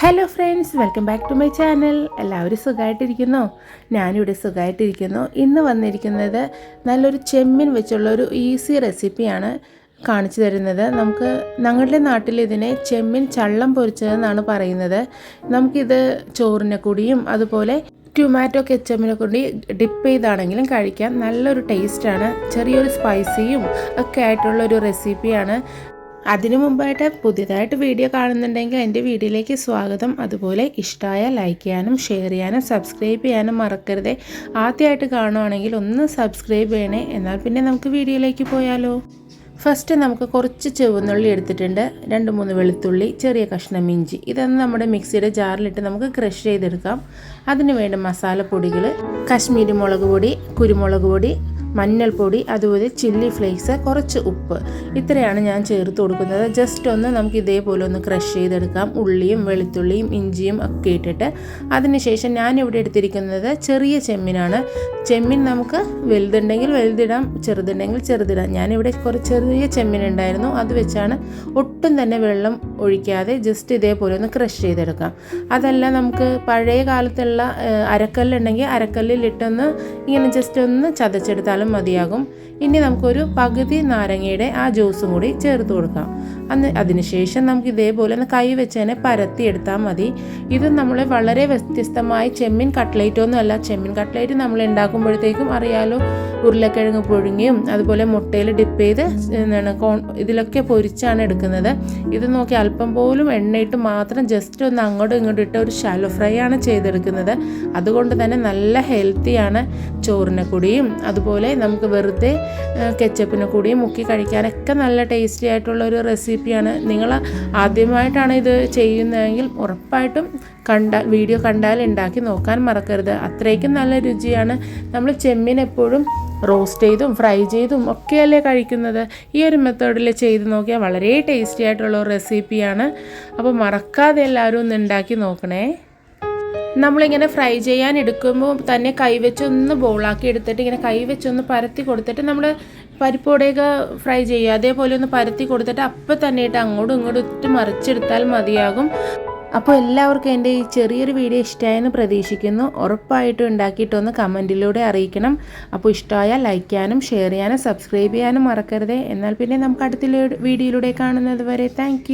Hello friends welcome back to my channel എല്ലാവരും സുഖമായിട്ടിരിക്കുന്നോ ഞാനിവിടെ സുഖമായിട്ടിരിക്കുന്നു ഇന്ന് വന്നിരിക്കുന്നത് നല്ലൊരു ചെമ്മീൻ വെച്ചുള്ള ഒരു ഈസി റെസിപ്പിയാണ് കാണിച്ചു തരുന്നത്. നമുക്ക് ഞങ്ങളുടെ നാട്ടിൽ ഇതിനെ ചെമ്മീൻ ചള്ളം പൊരിച്ചതെന്നാണ് പറയുന്നത്. നമുക്കിത് ചോറിനെ കൂടിയും അതുപോലെ ടൊമാറ്റോ കെച്ചപ്പിനെ കൂടി ഡിപ്പ് ചെയ്താണെങ്കിലും കഴിക്കാം. നല്ലൊരു ടേസ്റ്റാണ് ചെറിയൊരു സ്പൈസിയും ഒക്കെ ആയിട്ടുള്ളൊരു റെസിപ്പിയാണ് അതിനു മുമ്പായിട്ട് പുതിയതായിട്ട് വീഡിയോ കാണുന്നുണ്ടെങ്കിൽ എന്റെ വീഡിയോയിലേക്ക് സ്വാഗതം. അതുപോലെ ഇഷ്ടമായ ലൈക്ക് ചെയ്യാനും ഷെയർ ചെയ്യാനും സബ്സ്ക്രൈബ് ചെയ്യാനും മറക്കരുത്. ആദ്യമായിട്ട് കാണുവാണെങ്കിൽ ഒന്ന് സബ്സ്ക്രൈബ് ചെയ്യണേ. എന്നാൽ പിന്നെ നമുക്ക് വീഡിയോയിലേക്ക് പോയാലോ. ഫസ്റ്റ് നമുക്ക് കുറച്ച് ചുവന്നുള്ളി എടുത്തിട്ടുണ്ട്. രണ്ട് മൂന്ന് വെളുത്തുള്ളി ചെറിയ കഷ്ണം ഇഞ്ചി. ഇതൊന്ന് നമ്മുടെ മിക്സിയുടെ ജാറിലിട്ട് നമുക്ക് ക്രഷ് ചെയ്തെടുക്കാം. അതിന് വേണ്ട മസാലപ്പൊടികൾ കാശ്മീരി മുളക് പൊടി കുരുമുളക് പൊടി മഞ്ഞൾപ്പൊടി അതുപോലെ ചില്ലി ഫ്ലേക്സ് കുറച്ച് ഉപ്പ്. ഇത്രയാണ് ഞാൻ ചേർത്ത് കൊടുക്കുന്നത്. ജസ്റ്റ് ഒന്ന് നമുക്ക് ഇതേപോലെ ഒന്ന് ക്രഷ് ചെയ്തെടുക്കാം. ഉള്ളിയും വെളുത്തുള്ളിയും ഇഞ്ചിയും ഒക്കെ ഇട്ടിട്ട്. അതിനുശേഷം ഞാനിവിടെ എടുത്തിരിക്കുന്നത് ചെറിയ ചെമ്മീനാണ്. ചെമ്മീൻ നമുക്ക് വലുതുണ്ടെങ്കിൽ വലുതിടാം ചെറുതുണ്ടെങ്കിൽ ചെറുതിടാം. ഞാനിവിടെ കുറച്ച് ചെറിയ ചെമ്മീൻ ഉണ്ടായിരുന്നു. അത് വെച്ചാണ് ഒട്ടും തന്നെ വെള്ളം ഒഴിക്കാതെ ജസ്റ്റ് ഇതേപോലെ ഒന്ന് ക്രഷ് ചെയ്തെടുക്കാം. അതല്ല നമുക്ക് പഴയ കാലത്തുള്ള അരക്കല്ലുണ്ടെങ്കിൽ അരക്കല്ലിലിട്ടൊന്ന് ഇങ്ങനെ ജസ്റ്റ് ഒന്ന് ചതച്ചെടുത്താലും മതിയാകും. ഇനി നമുക്കൊരു പകുതി നാരങ്ങയുടെ ആ ജ്യൂസും കൂടി ചേർത്ത് കൊടുക്കാം. അന്ന് അതിനുശേഷം നമുക്ക് ഇതേപോലെ ഒന്ന് കൈ വെച്ച് തന്നെ പരത്തി എടുത്താൽ മതി. ഇത് നമ്മൾ വളരെ വ്യത്യസ്തമായി ചെമ്മീൻ കട്ട്ലേറ്റ് ഒന്നും അല്ല. ചെമ്മീൻ കട്ട്ലേറ്റ് നമ്മൾ ഉണ്ടാക്കുമ്പോഴത്തേക്കും അറിയാലോ ഉരുളക്കിഴങ്ങ് പുഴുങ്ങിയും അതുപോലെ മുട്ടയിൽ ഡിപ്പ് ചെയ്ത് എന്താണ് കോൺ ഇതിലൊക്കെ പൊരിച്ചാണ് എടുക്കുന്നത്. ഇത് നോക്കി അല്പം പോലും എണ്ണയിട്ട് മാത്രം ജസ്റ്റ് ഒന്ന് അങ്ങോട്ടും ഇങ്ങോട്ടും ഇട്ട് ഒരു ഷാലോ ഫ്രൈ ആണ് ചെയ്തെടുക്കുന്നത്. അതുകൊണ്ട് തന്നെ നല്ല ഹെൽത്തിയാണ് ചോറിനെ കൂടിയും അതുപോലെ നമുക്ക് വെറുതെ കെച്ചപ്പിന് കൂടി മുക്കി കഴിക്കാനൊക്കെ നല്ല ടേസ്റ്റി ആയിട്ടുള്ള ഒരു റെസിപ്പിയാണ് നിങ്ങൾ ആദ്യമായിട്ടാണ് ഇത് ചെയ്യുന്നതെങ്കിൽ ഉറപ്പായിട്ടും കണ്ട വീഡിയോ കണ്ടാൽ ഉണ്ടാക്കി നോക്കാൻ മറക്കരുത്. അത്രയ്ക്കും നല്ല രുചിയാണ്. നമ്മൾ ചെമ്മീൻ എപ്പോഴും റോസ്റ്റ് ചെയ്തും ഫ്രൈ ചെയ്തും ഒക്കെയല്ലേ കഴിക്കുന്നത്. ഈ ഒരു മെത്തേഡിൽ ചെയ്ത് നോക്കിയാൽ വളരെ ടേസ്റ്റി ആയിട്ടുള്ള റെസിപ്പിയാണ് അപ്പോൾ മറക്കാതെ എല്ലാവരും ഒന്ന് ഉണ്ടാക്കി നോക്കണേ. നമ്മളിങ്ങനെ ഫ്രൈ ചെയ്യാൻ എടുക്കുമ്പോൾ തന്നെ കൈവച്ചൊന്ന് ബോളാക്കി എടുത്തിട്ട് ഇങ്ങനെ കൈവച്ചൊന്ന് പരത്തി കൊടുത്തിട്ട് നമ്മൾ പരിപ്പോടെയൊക്കെ ഫ്രൈ ചെയ്യുക. അതേപോലെ ഒന്ന് പരത്തി കൊടുത്തിട്ട് അപ്പം തന്നെ ഇട്ട് അങ്ങോട്ടും ഇങ്ങോട്ടും ഇട്ട് മറിച്ചെടുത്താൽ മതിയാകും. അപ്പോൾ എല്ലാവർക്കും എന്റെ ഈ ചെറിയൊരു വീഡിയോ ഇഷ്ടമായെന്ന് പ്രതീക്ഷിക്കുന്നു. ഉറപ്പായിട്ടും ഉണ്ടാക്കിയിട്ടൊന്ന് കമന്റിലൂടെ അറിയിക്കണം. അപ്പോൾ ഇഷ്ടമായാൽ ലൈക്ക് ചെയ്യാനും ഷെയർ ചെയ്യാനും സബ്സ്ക്രൈബ് ചെയ്യാനും മറക്കരുതേ. എന്നാൽ പിന്നെ നമുക്ക് അടുത്ത വീഡിയോയിലൂടെ കാണുന്നത് വരെ താങ്ക്